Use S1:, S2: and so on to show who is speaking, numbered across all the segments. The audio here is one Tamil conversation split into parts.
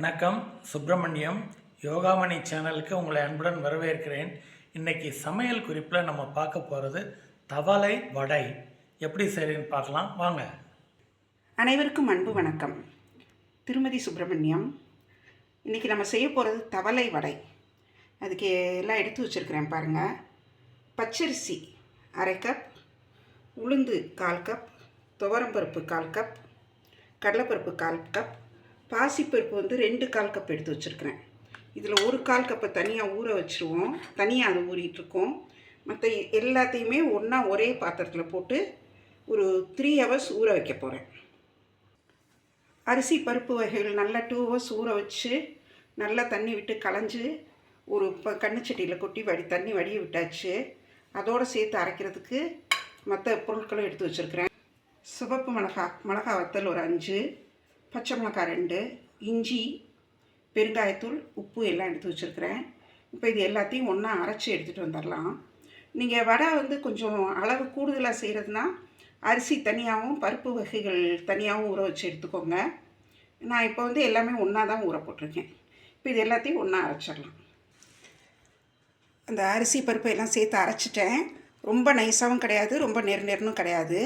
S1: வணக்கம். சுப்பிரமணியம் யோகாமணி சேனலுக்கு உங்களை அன்புடன் வரவேற்கிறேன். இன்னைக்கு சமையல் குறிப்பில் நம்ம பார்க்க போகிறது தவளை வடை. எப்படி செய்கிறேன்னு பார்க்கலாம். வாங்க.
S2: அனைவருக்கும் அன்பு வணக்கம். திருமதி சுப்பிரமணியம் இன்றைக்கி நம்ம செய்ய போகிறது தவளை வடை. அதுக்கு எல்லாம் எடுத்து வச்சுருக்கிறேன் பாருங்கள் பச்சரிசி அரை கப் உளுந்து கால் கப் துவரம்பருப்பு கால் கப் கடலைப்பருப்பு கால் கப் பாசிப்பருப்பு வந்து ரெண்டு கால் கப் எடுத்து வச்சுருக்கிறேன். இதில் ஒரு கால் கப்பை தனியாக ஊற வச்சுருவோம். தனியாக அது ஊறிட்டுருக்கோம் மற்ற எல்லாத்தையுமே ஒன்றா ஒரே பாத்திரத்தில் போட்டு ஒரு த்ரீ ஹவர்ஸ் ஊற வைக்க போகிறேன் அரிசி பருப்பு வகைகள் நல்லா டூ ஹவர்ஸ் ஊற வச்சு நல்லா தண்ணி விட்டு களைஞ்சு ஒரு இப்போ கண்ணுச்சட்டியில் கொட்டி வடி தண்ணி வடிய விட்டாச்சு. அதோடு சேர்த்து அரைக்கிறதுக்கு மற்ற பொருட்களும் எடுத்து வச்சுருக்கிறேன். சிவப்பு மிளகா மிளகா வத்தல் ஒரு அஞ்சு. பச்சை மிளகாய் ரெண்டு இஞ்சி பெருங்காயத்தூள் உப்பு எல்லாம் எடுத்து வச்சுருக்கிறேன். இப்போ இது எல்லாத்தையும் ஒன்றா அரைச்சி எடுத்துகிட்டு வந்துடலாம். நீங்கள் வடை வந்து கொஞ்சம் அளவு கூடுதலாக செய்கிறதுனா அரிசி தனியாகவும் பருப்பு வகைகள் தனியாகவும் ஊற வச்சு எடுத்துக்கோங்க. நான் இப்போ வந்து எல்லாமே ஒன்றா தான் ஊற போட்டிருக்கேன். இப்போ இது எல்லாத்தையும் ஒன்றா அரைச்சிடலாம். அந்த அரிசி பருப்பு எல்லாம் சேர்த்து அரைச்சிட்டேன். ரொம்ப நைஸாகவும் கிடையாது ரொம்ப நெரு நெருனும் கிடையாது.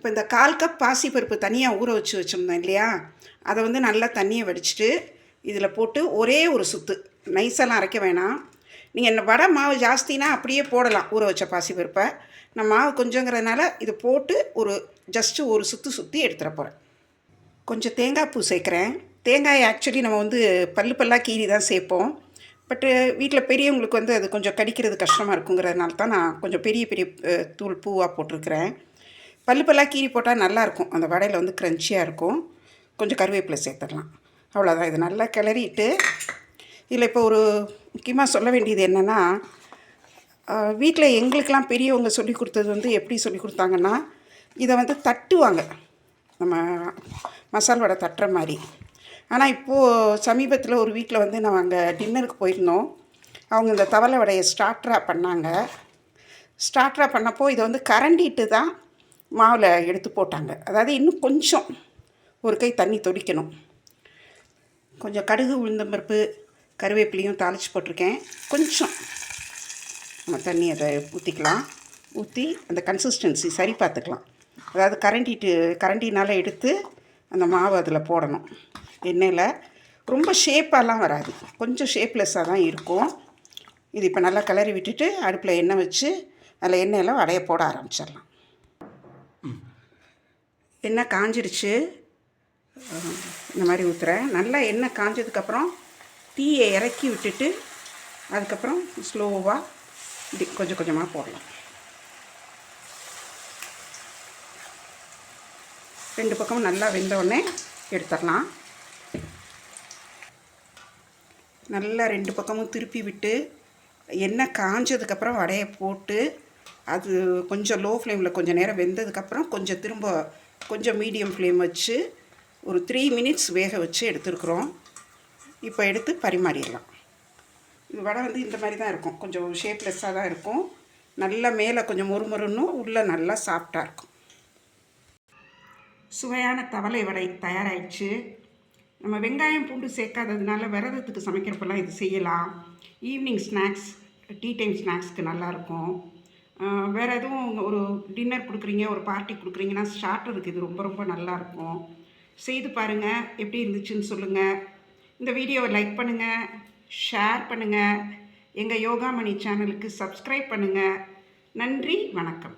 S2: இப்போ இந்த கால் கப் பாசிப்பருப்பு தனியாக ஊற வச்சு வச்சுருந்தோம் இல்லையா? அதை வந்து நல்லா தண்ணியை வடிச்சிட்டு இதில் போட்டு ஒரே ஒரு சுத்து. நைஸெல்லாம் அரைக்க வேணாம். நீங்கள் இந்த வடை மாவு ஜாஸ்தினா அப்படியே போடலாம் ஊற வச்ச பாசிப்பருப்பை. நான் மாவு கொஞ்சங்கிறதுனால இதை போட்டு ஒரு ஜஸ்ட்டு ஒரு சுற்று சுற்றி எடுத்துகிற போகிறேன் கொஞ்சம் தேங்காய் பூ சேர்க்குறேன். தேங்காய் ஆக்சுவலி நம்ம வந்து பல்லு பல்லாக கீறி தான் சேர்ப்போம். பட்டு வீட்டில் பெரியவங்களுக்கு வந்து அது கொஞ்சம் கடிக்கிறது கஷ்டமாக இருக்குங்கிறதுனால தான் நான் கொஞ்சம் பெரிய பெரிய தூள் பூவாக போட்டிருக்கிறேன். பல்லு பல்லாக கீறி போட்டால் நல்லாயிருக்கும். அந்த வடையில் வந்து க்ரன்ச்சியாக இருக்கும். கொஞ்சம் கருவேப்பிலை சேர்த்துடலாம். அவ்வளோதான் இது நல்லா கிளறிட்டு இதில் இப்போ ஒரு முக்கியமாக சொல்ல வேண்டியது என்னென்னா வீட்டில் எங்களுக்கெல்லாம் பெரியவங்க சொல்லி கொடுத்தது வந்து எப்படி சொல்லி கொடுத்தாங்கன்னா இதை வந்து தட்டுவாங்க. நம்ம மசால் வடை தட்டுற மாதிரி. ஆனால் இப்போது சமீபத்தில் ஒரு வீட்டில் வந்து நான் அங்கே டின்னருக்கு போயிருந்தோம். அவங்க இந்த தவளை வடையை ஸ்டார்டராக பண்ணாங்க. ஸ்டார்டராக பண்ணப்போ இதை வந்து கரண்டிட்டு தான் மாவில் எடுத்து போட்டாங்க. அதாவது இன்னும் கொஞ்சம் ஒரு கை தண்ணி தொடிக்கணும் கொஞ்சம் கடுகு உளுந்தம்பருப்பு கருவேப்பிலையும் தாளித்து போட்டிருக்கேன். கொஞ்சம் நம்ம தண்ணி அதை ஊற்றிக்கலாம் ஊற்றி அந்த கன்சிஸ்டன்சி சரி பார்த்துக்கலாம். அதாவது கரண்டிட்டு கரண்டினால் எடுத்து அந்த மாவு அதில் போடணும். எண்ணெயில். ரொம்ப ஷேப்பாலாம் வராது. கொஞ்சம் ஷேப்லெஸ்ஸாக தான் இருக்கும். இது இப்போ நல்லா கிளறி விட்டுட்டு அடுப்பில் எண்ணெய் வச்சு அதில் எண்ணெயில் வடையை போட ஆரம்பிச்சிடலாம். எண்ணெய் காஞ்சிருச்சு. இந்த மாதிரி ஊற்றுறேன் நல்லா எண்ணெய் காஞ்சதுக்கப்புறம் தீயை இறக்கி விட்டுட்டு அதுக்கப்புறம் ஸ்லோவாக இப்படி கொஞ்சம் கொஞ்சமாக போடலாம். ரெண்டு பக்கமும் நல்லா வெந்தோடனே எடுத்துடலாம். நல்லா ரெண்டு பக்கமும் திருப்பி விட்டு எண்ணெய் காஞ்சதுக்கப்புறம் வடையை போட்டு அது கொஞ்சம் லோ ஃப்ளேமில் கொஞ்சம் நேரம் வெந்ததுக்கப்புறம் கொஞ்சம் திரும்ப கொஞ்சம் மீடியம் ஃப்ளேம் வச்சு ஒரு த்ரீ மினிட்ஸ் வேக வச்சு எடுத்துருக்குறோம். இப்போ எடுத்து பரிமாறிடலாம். இது வடை வந்து இந்த மாதிரி தான் இருக்கும். கொஞ்சம் ஷேப்லெஸ்ஸாக தான் இருக்கும். நல்லா மேலே கொஞ்சம் முறுமுறுன்னு உள்ளே நல்லா சாஃப்டாக இருக்கும். சுவையான தவளை வடை தயாராகிடுச்சு நம்ம வெங்காயம் பூண்டு சேர்க்காததுனால விரதத்துக்கு சமைக்கிறப்பெல்லாம் இது செய்யலாம். ஈவினிங் ஸ்நாக்ஸ் டீ டைம் ஸ்நாக்ஸ்க்கு நல்லாயிருக்கும் வேறு எதுவும் ஒரு டின்னர் கொடுக்குறீங்க ஒரு பார்ட்டி கொடுக்குறீங்கன்னா ஸ்டார்டருக்கு இது ரொம்ப ரொம்ப நல்லாயிருக்கும் செய்து பாருங்கள் எப்படி இருந்துச்சுன்னு சொல்லுங்கள் இந்த வீடியோவை லைக் பண்ணுங்கள் ஷேர் பண்ணுங்கள் எங்கள் யோகாமணி சேனலுக்கு சப்ஸ்கிரைப் பண்ணுங்கள் நன்றி. வணக்கம்.